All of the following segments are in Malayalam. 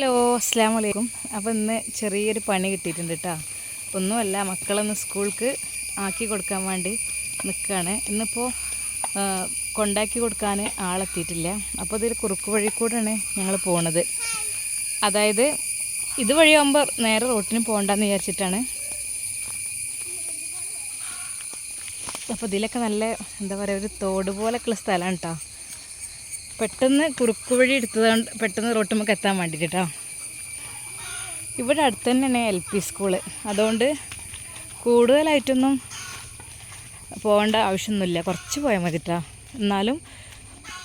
ഹലോ അസ്സാം വലൈക്കും അപ്പോൾ ഇന്ന് ചെറിയൊരു പണി കിട്ടിയിട്ടുണ്ട് കേട്ടോ ഒന്നുമല്ല മക്കളൊന്ന് സ്കൂൾക്ക് ആക്കി കൊടുക്കാൻ വേണ്ടി നിൽക്കുകയാണ് ഇന്നിപ്പോൾ കൊണ്ടാക്കി കൊടുക്കാൻ ആളെത്തിയിട്ടില്ല. അപ്പോൾ ഇതൊരു കുറുക്ക് വഴി കൂടെയാണ് ഞങ്ങൾ പോണത്. അതായത് ഇതുവഴിയാകുമ്പോൾ നേരെ റോട്ടിന് പോകണ്ടെന്ന് വിചാരിച്ചിട്ടാണ്. അപ്പോൾ ഇതിലൊക്കെ നല്ല എന്താ പറയുക ഒരു തോട് പോലൊക്കെയുള്ള സ്ഥലമാണ് കേട്ടോ പെട്ടെന്ന് കുറുക്ക് വഴി എടുത്തതുകൊണ്ട് പെട്ടെന്ന് റോട്ടുമ്മക്ക് എത്താൻ വേണ്ടിയിട്ട്. കേട്ടോ ഇവിടെ അടുത്ത് തന്നെയാണ് എൽ പി സ്കൂൾ. അതുകൊണ്ട് കൂടുതലായിട്ടൊന്നും പോകേണ്ട ആവശ്യമൊന്നുമില്ല. കുറച്ച് പോയാൽ മതി കേട്ടോ എന്നാലും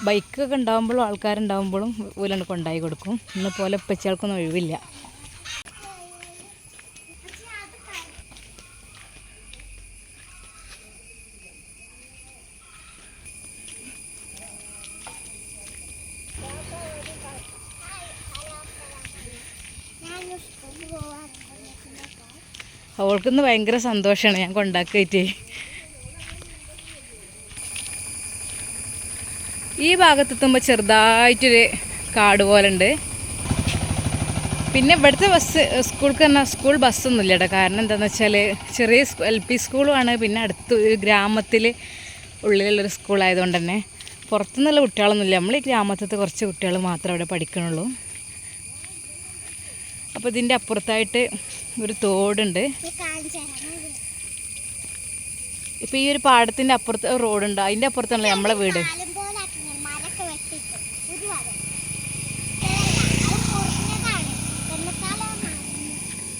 ബൈക്കൊക്കെ ഉണ്ടാകുമ്പോഴും ആൾക്കാരുണ്ടാകുമ്പോഴും ഓലാണ് കൊണ്ടായി കൊടുക്കും. ഇന്ന് പോലെ ഉപ്പച്ചകൾക്കൊന്നും ഒഴിവില്ല. അവൾക്കിന്ന് ഭയങ്കര സന്തോഷമാണ് ഞാൻ കൊണ്ടാക്കിയിട്ട്. ഈ ഭാഗത്തെത്തുമ്പോൾ ചെറുതായിട്ടൊരു കാട് പോലെ ഉണ്ട് പിന്നെ ഇവിടുത്തെ ബസ് സ്കൂൾക്ക് തന്നെ സ്കൂൾ ബസ്സൊന്നുമില്ല കേട്ടോ കാരണം എന്താണെന്ന് വെച്ചാൽ ചെറിയ എൽ പി സ്കൂളുമാണ്. പിന്നെ അടുത്ത് ഒരു ഗ്രാമത്തിൽ ഉള്ളിലുള്ളൊരു സ്കൂളായതുകൊണ്ട് തന്നെ പുറത്തുനിന്നുള്ള കുട്ടികളൊന്നുമില്ല. നമ്മൾ ഈ ഗ്രാമത്തിലത്തെ കുറച്ച് കുട്ടികൾ മാത്രമേ അവിടെ പഠിക്കണുള്ളൂ. അപ്പോൾ ഇതിന്റെ അപ്പുറത്തായിട്ട് ഒരു തോടുണ്ട്. ഇപ്പോൾ ഈ ഒരു പാടത്തിന്റെ അപ്പുറത്ത് റോഡുണ്ട്. അതിന്റെ അപ്പുറത്താണല്ലോ നമ്മളെ വീട്.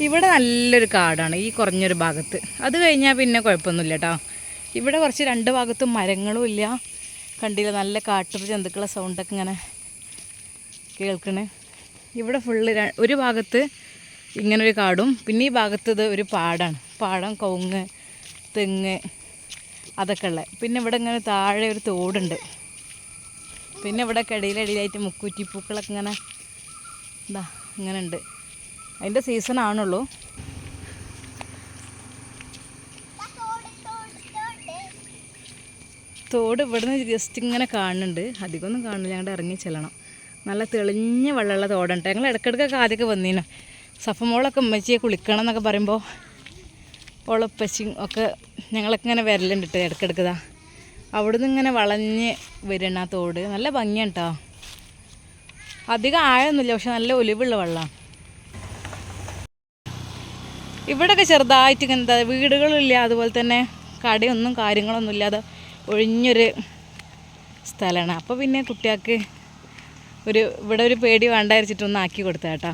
ഇവിടെ നല്ലൊരു കാടാണ് ഈ കുറഞ്ഞൊരു ഭാഗത്ത്. അത് കഴിഞ്ഞാൽ പിന്നെ കുഴപ്പമൊന്നുമില്ല കേട്ടോ ഇവിടെ കുറച്ച് രണ്ട് ഭാഗത്തും മരങ്ങളും ഇല്ല. കണ്ടില്ല നല്ല കാട്ടു ജന്തുക്കളെ സൗണ്ടൊക്കെ ഇങ്ങനെ കേൾക്കണേ. ഇവിടെ ഫുള്ള് ഒരു ഭാഗത്ത് ഇങ്ങനൊരു കാടും പിന്നെ ഈ ഭാഗത്ത് ഇത് ഒരു പാടാണ്. പാടം കവുങ്ങ് തെങ്ങ് അതൊക്കെ ഉള്ളത് പിന്നെ ഇവിടെ ഇങ്ങനെ താഴെ ഒരു തോടുണ്ട്. പിന്നെ ഇവിടെ കിടയിലടിയിലായിട്ട് മുക്കൂറ്റിപ്പൂക്കളൊക്കെ ഇങ്ങനെ എന്താ ഇങ്ങനെ ഉണ്ട്. അതിന്റെ സീസൺ ആണുള്ളൂ. തോട് ഇവിടുന്ന് ജസ്റ്റ് ഇങ്ങനെ കാണുന്നുണ്ട്. അധികമൊന്നും കാണില്ല ഞങ്ങളുടെ ഇറങ്ങി ചെല്ലണം. നല്ല തെളിഞ്ഞ വെള്ളമുള്ള തോടുണ്ട്. ഞങ്ങൾ ഇടയ്ക്കിടയ്ക്കൊക്കെ ആദ്യമൊക്കെ വന്നീനു. സഫമോളൊക്കെ ഉമ്മച്ചിയെ കുളിക്കണം എന്നൊക്കെ പറയുമ്പോൾ ഓളപ്പച്ചിയും ഒക്കെ ഞങ്ങളൊക്കെ ഇങ്ങനെ വരലുണ്ട് കേട്ടോ ഇടയ്ക്കിടയ്ക്കതാ അവിടുന്ന് ഇങ്ങനെ വളഞ്ഞ് വരണം ആ തോട്. നല്ല ഭംഗിയാണ് കേട്ടോ അധികം ആഴമൊന്നുമില്ല പക്ഷെ നല്ല ഒലിവുള്ള വെള്ളമാണ് ഇവിടെയൊക്കെ ചെറുതായിട്ട് ഇങ്ങനെ എന്താ വീടുകളില്ല അതുപോലെ തന്നെ കടയൊന്നും കാര്യങ്ങളൊന്നും ഇല്ലാതെ ഒഴിഞ്ഞൊരു സ്ഥലമാണ്. അപ്പോൾ പിന്നെ കുട്ടികൾക്ക് ഒരു ഇവിടെ ഒരു പേടി വേണ്ടായിരിച്ചിട്ടൊന്ന് ആക്കി കൊടുത്ത കേട്ടോ.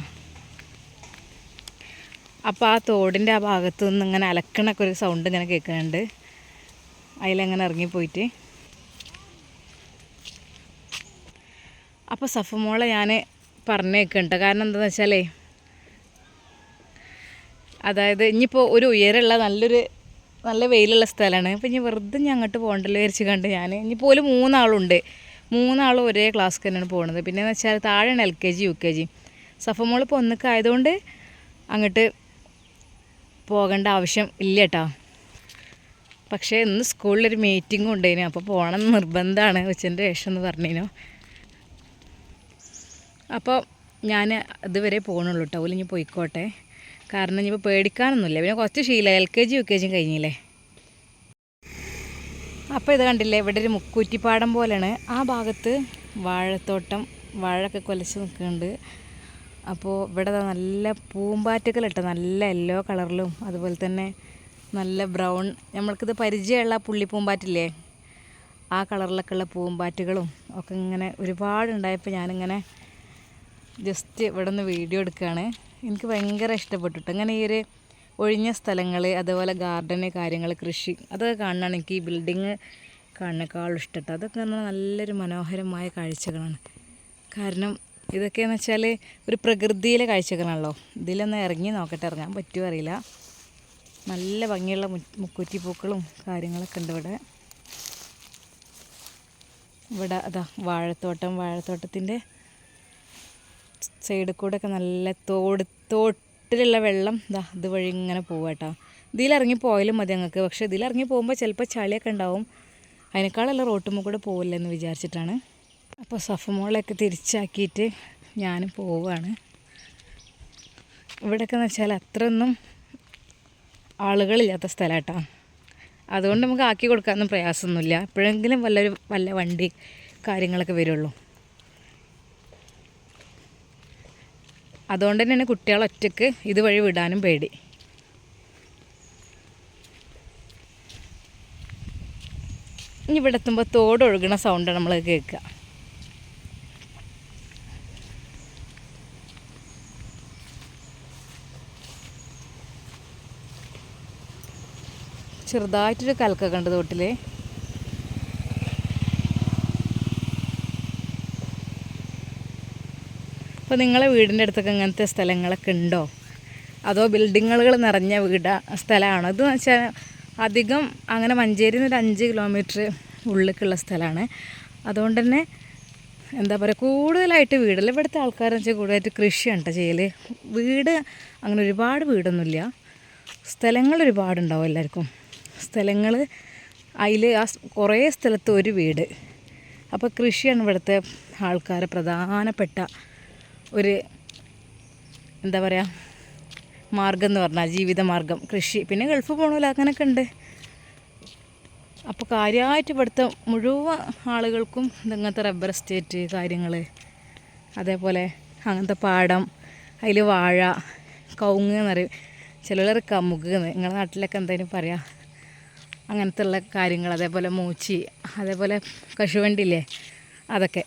അപ്പോൾ ആ തോടിന്റെ ആ ഭാഗത്തു നിന്ന് ഇങ്ങനെ അലക്കണൊക്കെ ഒരു സൗണ്ട് ഇങ്ങനെ കേൾക്കുന്നുണ്ട്. അതിലങ്ങനെ ഇറങ്ങിപ്പോയിട്ട് അപ്പോൾ സഫമോളെ ഞാൻ പറഞ്ഞേക്കുന്നുണ്ട് കാരണം എന്താണെന്ന് വെച്ചാലേ അതായത് ഇനിയിപ്പോൾ ഒരു ഉയരമുള്ള നല്ലൊരു നല്ല വെയിലുള്ള സ്ഥലമാണ്. അപ്പോൾ ഇനി വെറുതെ ഞാൻ അങ്ങോട്ട് പോകണ്ടല്ലോ വിചാരിച്ച് കണ്ട് ഞാൻ ഇനിയിപ്പോൾ ഒരു മൂന്നാളുണ്ട്. മൂന്നാളും ഒരേ ക്ലാസ്സിൽ തന്നെയാണ് പോകുന്നത് പിന്നെയെന്ന് വെച്ചാൽ താഴെയാണ് L K G U K G സഫമോൾ ഇപ്പോൾ ഒന്നൊക്കെ ആയതുകൊണ്ട് അങ്ങോട്ട് പോകേണ്ട ആവശ്യം ഇല്ല കേട്ടോ പക്ഷേ ഇന്ന് സ്കൂളിലൊരു മീറ്റിംഗ് ഉണ്ടായിരുന്നു അപ്പോൾ പോകണം നിർബന്ധമാണ് ഉച്ചന്റെ ശേഷം എന്ന് പറഞ്ഞിനു. അപ്പോൾ ഞാൻ ഇതുവരെ പോകണുള്ളൂ കേട്ടോ ഇനി പോയിക്കോട്ടെ. കാരണം ഇനിയിപ്പോൾ പേടിക്കാനൊന്നുമില്ല. പിന്നെ കുറച്ച് ശീലം L K G U K ജിയും കഴിഞ്ഞില്ലേ? അപ്പോൾ ഇത് കണ്ടില്ലേ? ഇവിടെ ഒരു മുക്കൂറ്റിപ്പാടം പോലെയാണ്. ആ ഭാഗത്ത് വാഴത്തോട്ടം വാഴൊക്കെ കൊലച്ച് നിൽക്കുന്നുണ്ട്. അപ്പോൾ ഇവിടെ നല്ല പൂമ്പാറ്റകളിട്ട നല്ല യെല്ലോ കളറിലും അതുപോലെ തന്നെ നല്ല ബ്രൗൺ നമ്മൾക്കിത് പരിചയമുള്ള പുള്ളിപ്പൂമ്പാറ്റില്ലേ ആ കളറിലൊക്കെ ഉള്ള പൂമ്പാറ്റകളും ഒക്കെ ഇങ്ങനെ ഒരുപാടുണ്ടായപ്പോൾ ഞാനിങ്ങനെ ജസ്റ്റ് ഇവിടെ നിന്ന് വീഡിയോ എടുക്കുകയാണ് എനിക്ക് ഭയങ്കര ഇഷ്ടപ്പെട്ടു ട്ടോ. ഇങ്ങനെ ഈ ഒരു ഒഴിഞ്ഞ സ്ഥലങ്ങൾ അതുപോലെ ഗാർഡന് കാര്യങ്ങൾ കൃഷി അതൊക്കെ കാണാനാണ് എനിക്ക് ഈ ബിൽഡിങ് കാണുന്നേക്കാളും ഇഷ്ടപ്പെട്ടു അതൊക്കെ പറഞ്ഞാൽ നല്ലൊരു മനോഹരമായ കാഴ്ചകളാണ്. കാരണം ഇതൊക്കെയെന്ന് വെച്ചാൽ ഒരു പ്രകൃതിയിലെ കാഴ്ചകളാണല്ലോ. ഇതിലൊന്ന് ഇറങ്ങി നോക്കട്ടെ ഇറങ്ങാൻ പറ്റുമോ അറിയില്ല. നല്ല ഭംഗിയുള്ള മു- മുക്കുറ്റിപ്പൂക്കളും കാര്യങ്ങളൊക്കെ ഉണ്ട് ഇവിടെ. ഇവിടെ അതാ വാഴത്തോട്ടം വാഴത്തോട്ടത്തിന്റെ സൈഡിൽ കൂടെ ഒക്കെ നല്ല തോട് തോട്ടിലുള്ള വെള്ളം ഇതാ ഇതുവഴി ഇങ്ങനെ പോവുക കേട്ടോ ഇതിലിറങ്ങി പോയാലും മതി ഞങ്ങൾക്ക്. പക്ഷേ ഇതിലിറങ്ങി പോകുമ്പോൾ ചിലപ്പോൾ ചളിയൊക്കെ ഉണ്ടാവും. അതിനേക്കാളെല്ലാം റോട്ടുമ്പോൾ കൂടെ പോവില്ല എന്ന് വിചാരിച്ചിട്ടാണ്. അപ്പോൾ സഫമോളൊക്കെ തിരിച്ചാക്കിയിട്ട് ഞാനും പോവുകയാണ് ഇവിടെയൊക്കെ എന്ന് വെച്ചാൽ അത്രയൊന്നും ആളുകളില്ലാത്ത സ്ഥലമാട്ടോ അതുകൊണ്ട് നമുക്ക് ആക്കി കൊടുക്കാനൊന്നും പ്രയാസമൊന്നുമില്ല. എപ്പോഴെങ്കിലും വല്ലൊരു വല്ല വണ്ടി കാര്യങ്ങളൊക്കെ വരുള്ളൂ. അതുകൊണ്ട് തന്നെയാണ് കുട്ടികളെ ഒറ്റയ്ക്ക് ഇതുവഴി വിടാനും പേടി. ഇനി ഇവിടെ എത്തുമ്പോൾ തോടൊഴുകുന്ന സൗണ്ടാണ് നമ്മൾ കേൾക്കുക. ചെറുതായിട്ടൊരു കലക്കൊക്കെ ഉണ്ട് തോട്ടിൽ അപ്പോൾ നിങ്ങളെ വീടിന്റെ അടുത്തൊക്കെ ഇങ്ങനത്തെ സ്ഥലങ്ങളൊക്കെ ഉണ്ടോ? അതോ ബിൽഡിങ്ങുകൾ നിറഞ്ഞ വീട സ്ഥലമാണോ? ഇതെന്ന് വെച്ചാൽ അധികം അങ്ങനെ മഞ്ചേരി നിന്ന് ഒരു അഞ്ച് കിലോമീറ്റർ ഉള്ളിലേക്കുള്ള സ്ഥലമാണ്. അതുകൊണ്ട് തന്നെ എന്താ പറയുക കൂടുതലായിട്ട് വീടല്ല ഇവിടുത്തെ ആൾക്കാരെന്ന് വെച്ചാൽ കൂടുതലായിട്ട് കൃഷിയാണ് ചെയ്യൽ വീട് അങ്ങനെ ഒരുപാട് വീടൊന്നുമില്ല. സ്ഥലങ്ങൾ ഒരുപാടുണ്ടാവും എല്ലാവർക്കും. സ്ഥലങ്ങൾ അതിൽ ആ കുറേ സ്ഥലത്ത് ഒരു വീട്. അപ്പോൾ കൃഷിയാണ് ഇവിടുത്തെ ആൾക്കാരെ പ്രധാനപ്പെട്ട ഒരു എന്താ പറയുക മാർഗം എന്ന് പറഞ്ഞാൽ ജീവിതമാർഗം കൃഷി. പിന്നെ ഗൾഫ് പോകണമല്ലോ അങ്ങനെയൊക്കെ ഉണ്ട്. അപ്പോൾ കാര്യമായിട്ട് ഇവിടുത്തെ മുഴുവൻ ആളുകൾക്കും ഇങ്ങനത്തെ റബ്ബർ എസ്റ്റേറ്റ് കാര്യങ്ങൾ അതേപോലെ അങ്ങനത്തെ പാടം അതിൽ വാഴ കവുങ്ങ് എന്ന് പറയും. ചിലർ കമുക് നിങ്ങളുടെ നാട്ടിലൊക്കെ എന്തായാലും പറയാം. അങ്ങനത്തെ ഉള്ള കാര്യങ്ങൾ അതേപോലെ മൂച്ചി അതേപോലെ കശുവണ്ടിയില്ലേ അതൊക്കെ.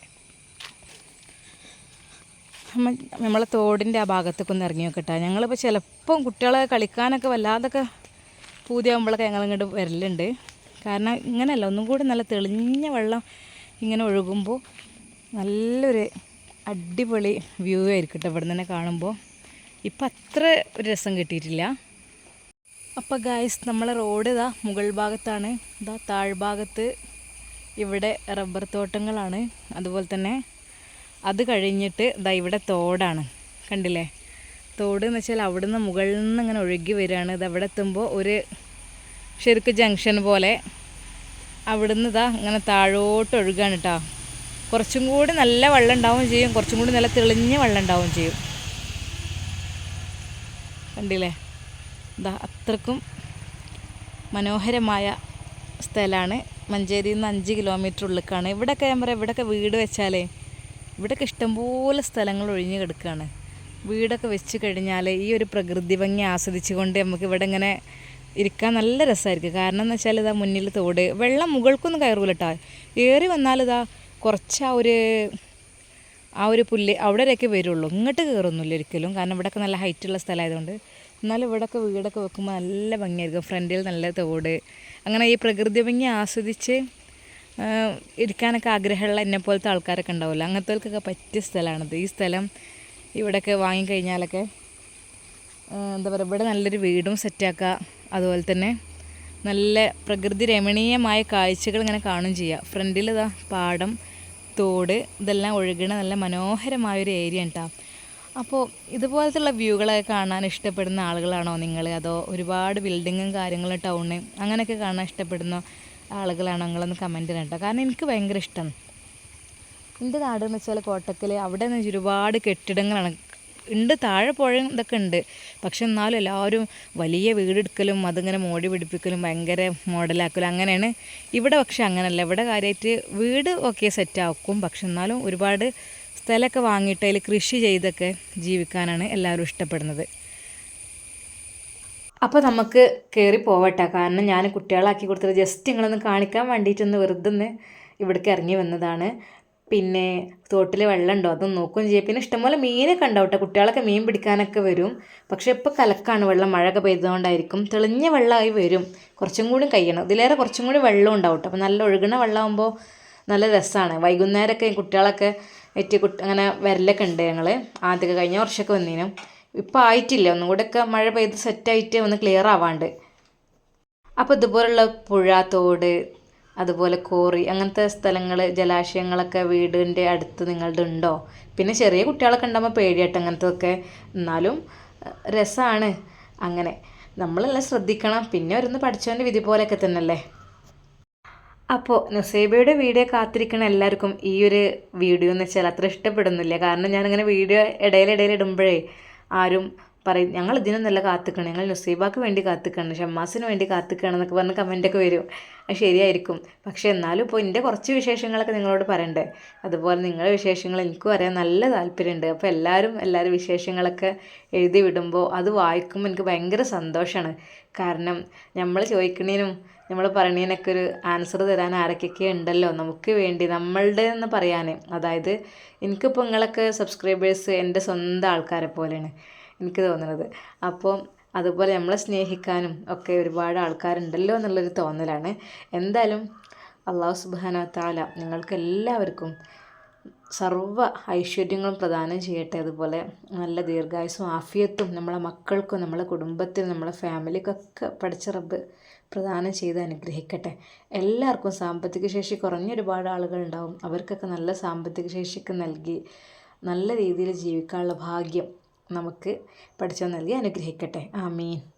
നമ്മളെ തോടിന്റെ ആ ഭാഗത്തൊക്കെ ഒന്ന് ഇറങ്ങി നോക്കട്ടെ ഞങ്ങളിപ്പോൾ ചിലപ്പം കുട്ടികളെ കളിക്കാനൊക്കെ വല്ലാതൊക്കെ പൂതിയാകുമ്പോഴൊക്കെ ഞങ്ങളിങ്ങോട്ട് വരലുണ്ട്. കാരണം ഇങ്ങനെയല്ല ഒന്നും കൂടി നല്ല തെളിഞ്ഞ വെള്ളം ഇങ്ങനെ ഒഴുകുമ്പോൾ നല്ലൊരു അടിപൊളി വ്യൂ ആയിരിക്കും കേട്ടോ ഇവിടെ തന്നെ കാണുമ്പോൾ. ഇപ്പം അത്ര ഒരു രസം കിട്ടിയിട്ടില്ല. അപ്പോൾ ഗായ്സ് നമ്മളെ റോഡ് ഇതാ മുകൾ ഭാഗത്താണ്. ഇതാ താഴ്ഭാഗത്ത് ഇവിടെ റബ്ബർ തോട്ടങ്ങളാണ്. അതുപോലെ തന്നെ അത് കഴിഞ്ഞിട്ട് ദാ ഇവിടെ തോടാണ്. കണ്ടില്ലേ? തോട് എന്ന് വെച്ചാൽ അവിടുന്ന് മുകളിൽ നിന്ന് ഇങ്ങനെ ഒഴുകി വരികയാണ്. ഇത് അവിടെ എത്തുമ്പോൾ ഒരു ശരിക്ക് ജംഗ്ഷൻ പോലെ അവിടുന്ന് ഇതാ ഇങ്ങനെ താഴോട്ട് ഒഴുകാണ് കേട്ടോ. കുറച്ചും കൂടി നല്ല വെള്ളം ഉണ്ടാവുകയും ചെയ്യും. കുറച്ചും കൂടി നല്ല തെളിഞ്ഞ വെള്ളം ഉണ്ടാവുകയും ചെയ്യും. കണ്ടില്ലേ? ഇതാ അത്രക്കും മനോഹരമായ സ്ഥലമാണ്. മഞ്ചേരിയിൽ നിന്ന് അഞ്ച് കിലോമീറ്റർ ഉള്ളിലേക്കാണ്. ഇവിടെയൊക്കെ ഞാൻ പറയാം ഇവിടെയൊക്കെ വീട് വെച്ചാലേ ഇവിടെയൊക്കെ ഇഷ്ടംപോലെ സ്ഥലങ്ങൾ ഒഴിഞ്ഞു കിടക്കുകയാണ്. വീടൊക്കെ വെച്ച് കഴിഞ്ഞാൽ ഈ ഒരു പ്രകൃതി ഭംഗി ആസ്വദിച്ചുകൊണ്ട് നമുക്ക് ഇവിടെ ഇങ്ങനെ ഇരിക്കാൻ നല്ല രസമായിരിക്കും. കാരണം എന്ന് വെച്ചാൽ ഇതാ മുന്നിൽ തോട്. വെള്ളം മുകൾക്കൊന്നും കയറൂല കേട്ടോ ഏറി വന്നാൽ ഇതാ കുറച്ച് ആ ഒരു ആ ഒരു പുല്ല് അവിടെ വരെയൊക്കെ വരുള്ളൂ. ഇങ്ങോട്ട് കയറൊന്നുമില്ല ഒരിക്കലും. കാരണം ഇവിടെയൊക്കെ നല്ല ഹൈറ്റുള്ള സ്ഥലമായതുകൊണ്ട്. എന്നാലും ഇവിടെയൊക്കെ വീടൊക്കെ വെക്കുമ്പോൾ നല്ല ഭംഗിയായിരിക്കും. ഫ്രണ്ടിൽ നല്ല തോട്. അങ്ങനെ ഈ പ്രകൃതി ഭംഗി ആസ്വദിച്ച് ഇരിക്കാനൊക്കെ ആഗ്രഹമുള്ള എന്നെ പോലത്തെ ആൾക്കാരൊക്കെ ഉണ്ടാവുമല്ലോ അങ്ങനത്തേക്കൊക്കെ പറ്റിയ സ്ഥലമാണിത്. ഈ സ്ഥലം ഇവിടെയൊക്കെ വാങ്ങിക്കഴിഞ്ഞാലൊക്കെ എന്താ പറയുക ഇവിടെ നല്ലൊരു വീടും സെറ്റാക്കുക അതുപോലെ തന്നെ നല്ല പ്രകൃതി രമണീയമായ കാഴ്ചകൾ ഇങ്ങനെ കാണുകയും ചെയ്യുക. ഫ്രണ്ടിൽ ഇതാ പാടം തോട് ഇതെല്ലാം ഒഴുകണ നല്ല മനോഹരമായൊരു ഏരിയ ഉണ്ടാവും അപ്പോൾ ഇതുപോലത്തുള്ള വ്യൂകളൊക്കെ കാണാൻ ഇഷ്ടപ്പെടുന്ന ആളുകളാണോ നിങ്ങൾ? അതോ ഒരുപാട് ബിൽഡിങ്ങും കാര്യങ്ങളും ടൗണ് അങ്ങനെയൊക്കെ കാണാൻ ഇഷ്ടപ്പെടുന്ന ആളുകളാണോ നിങ്ങളൊന്ന് കമന്റ് കേട്ടോ കാരണം എനിക്ക് ഭയങ്കര ഇഷ്ടം എന്റെ നാട് എന്ന് വെച്ചാൽ കോട്ടക്കൽ അവിടെ നിന്ന് ഒരുപാട് കെട്ടിടങ്ങളാണ്. ഉണ്ട് താഴെ പുഴ ഇതൊക്കെ ഉണ്ട് പക്ഷെ എന്നാലും എല്ലാവരും വലിയ വീടെടുക്കലും അതിങ്ങനെ മോടി പിടിപ്പിക്കലും ഭയങ്കര മോഡലാക്കലും അങ്ങനെയാണ്. ഇവിടെ പക്ഷെ അങ്ങനെയല്ല ഇവിടെ കാര്യമായിട്ട് വീട് ഒക്കെ സെറ്റാക്കും പക്ഷെ എന്നാലും ഒരുപാട് സ്ഥലമൊക്കെ വാങ്ങിയിട്ട് അതിൽ കൃഷി ചെയ്തൊക്കെ ജീവിക്കാനാണ് എല്ലാവരും ഇഷ്ടപ്പെടുന്നത്. അപ്പോൾ നമുക്ക് കയറി പോവട്ടെ. കാരണം ഞാൻ കുട്ടികളാക്കി കൊടുത്തത് ജസ്റ്റ് നിങ്ങളൊന്ന് കാണിക്കാൻ വേണ്ടിയിട്ടൊന്ന് വെറുതെ ഒന്ന് ഇവിടേക്ക് ഇറങ്ങി വന്നതാണ്. പിന്നെ തോട്ടിൽ വെള്ളമുണ്ടോ? അതും നോക്കുകയും ചെയ്യും. പിന്നെ ഇഷ്ടംപോലെ മീനൊക്കെ ഉണ്ടാവും കേട്ടോ കുട്ടികളൊക്കെ മീൻ പിടിക്കാനൊക്കെ വരും. പക്ഷെ ഇപ്പോൾ കലക്കാണ് വെള്ളം. മഴയൊക്കെ പെയ്തുകൊണ്ടായിരിക്കും. തെളിഞ്ഞ വെള്ളമായി വരും. കുറച്ചും കൂടി കഴിയണം. ഇതിലേറെ കുറച്ചും കൂടി വെള്ളം ഉണ്ടാവും കേട്ടോ അപ്പോൾ നല്ല ഒഴുകണ വെള്ളമാകുമ്പോൾ നല്ല രസമാണ് വൈകുന്നേരമൊക്കെ കുട്ടികളൊക്കെ ഏറ്റവും കുട്ടി അങ്ങനെ വരലൊക്കെ ഉണ്ട് ഞങ്ങൾ ആദ്യമൊക്കെ കഴിഞ്ഞ വർഷമൊക്കെ വന്നീനും. ഇപ്പോൾ ആയിട്ടില്ല ഒന്നും കൂടെയൊക്കെ മഴ പെയ്ത് സെറ്റായിട്ട് ഒന്ന് ക്ലിയർ ആവാണ്ട്. അപ്പോൾ ഇതുപോലുള്ള പുഴ തോട് അതുപോലെ കോറി അങ്ങനത്തെ സ്ഥലങ്ങൾ ജലാശയങ്ങളൊക്കെ വീടിന്റെ അടുത്ത് നിങ്ങളുടെ ഉണ്ടോ? പിന്നെ ചെറിയ കുട്ടികളൊക്കെ ഉണ്ടാകുമ്പോൾ പേടിയായിട്ട് അങ്ങനത്തെയൊക്കെ എന്നാലും രസമാണ് അങ്ങനെ. നമ്മളെല്ലാം ശ്രദ്ധിക്കണം. പിന്നെ ഒരുന്ന് പഠിച്ചവന്റെ വിധി പോലെയൊക്കെ തന്നെയല്ലേ? അപ്പോൾ നസേബയുടെ വീഡിയോ കാത്തിരിക്കണ എല്ലാവർക്കും ഈ ഒരു വീഡിയോ എന്ന് വെച്ചാൽ അത്ര ഇഷ്ടപ്പെടുന്നില്ല. കാരണം ഞാനിങ്ങനെ വീഡിയോ ഇടയിലിടയിൽ ഇടുമ്പോഴേ ആരും പറയും ഞങ്ങൾ ഇതിനൊന്നല്ല കാത്തുക്കണം ഞങ്ങൾ നുസൈബാക്ക് വേണ്ടി കാത്തുക്കണം ഷമ്മാസിന് വേണ്ടി കാത്തുക്കണം എന്നൊക്കെ പറഞ്ഞ് കമന്റൊക്കെ വരും. അത് ശരിയായിരിക്കും. പക്ഷേ എന്നാലും ഇപ്പോൾ എന്റെ കുറച്ച് വിശേഷങ്ങളൊക്കെ നിങ്ങളോട് പറയണ്ടേ? അതുപോലെ നിങ്ങളുടെ വിശേഷങ്ങൾ എനിക്കും അറിയാൻ നല്ല താല്പര്യമുണ്ട് അപ്പോൾ എല്ലാവരും എല്ലാവരും വിശേഷങ്ങളൊക്കെ എഴുതി വിടുമ്പോൾ അത് വായിക്കുമ്പോൾ എനിക്ക് ഭയങ്കര സന്തോഷമാണ് കാരണം നമ്മൾ ചോദിക്കുന്നതിനും നമ്മൾ പറയണതിനൊക്കെ ഒരു ആൻസർ തരാൻ ആരൊക്കെ ഉണ്ടല്ലോ. നമുക്ക് വേണ്ടി നമ്മളുടെ എന്ന് പറയാൻ അതായത് എനിക്കിപ്പോൾ നിങ്ങളൊക്കെ സബ്സ്ക്രൈബേഴ്സ് എന്റെ സ്വന്തം ആൾക്കാരെ പോലെയാണ് എനിക്ക് തോന്നുന്നത് അപ്പോൾ അതുപോലെ നമ്മളെ സ്നേഹിക്കാനും ഒക്കെ ഒരുപാട് ആൾക്കാരുണ്ടല്ലോ എന്നുള്ളൊരു തോന്നലാണ്. എന്തായാലും അള്ളാഹു സുബാന താല നിങ്ങൾക്ക് എല്ലാവർക്കും സർവ ഐശ്വര്യങ്ങളും പ്രദാനം ചെയ്യട്ടെ. അതുപോലെ നല്ല ദീർഘായുസും ആഫിയത്തും നമ്മളെ മക്കൾക്കും നമ്മളെ കുടുംബത്തിനും നമ്മളെ ഫാമിലിക്കൊക്കെ പഠിച്ച റബ്ബ് പ്രദാനം ചെയ്ത് അനുഗ്രഹിക്കട്ടെ. എല്ലാവർക്കും സാമ്പത്തിക ശേഷി കുറഞ്ഞ ഒരുപാട് ആളുകൾ ഉണ്ടാവും അവർക്കൊക്കെ നല്ല സാമ്പത്തിക ശേഷിക്ക് നൽകി നല്ല രീതിയിൽ ജീവിക്കാനുള്ള ഭാഗ്യം നമുക്ക് പഠിച്ചു നൽകി അനുഗ്രഹിക്കട്ടെ. ആമീൻ.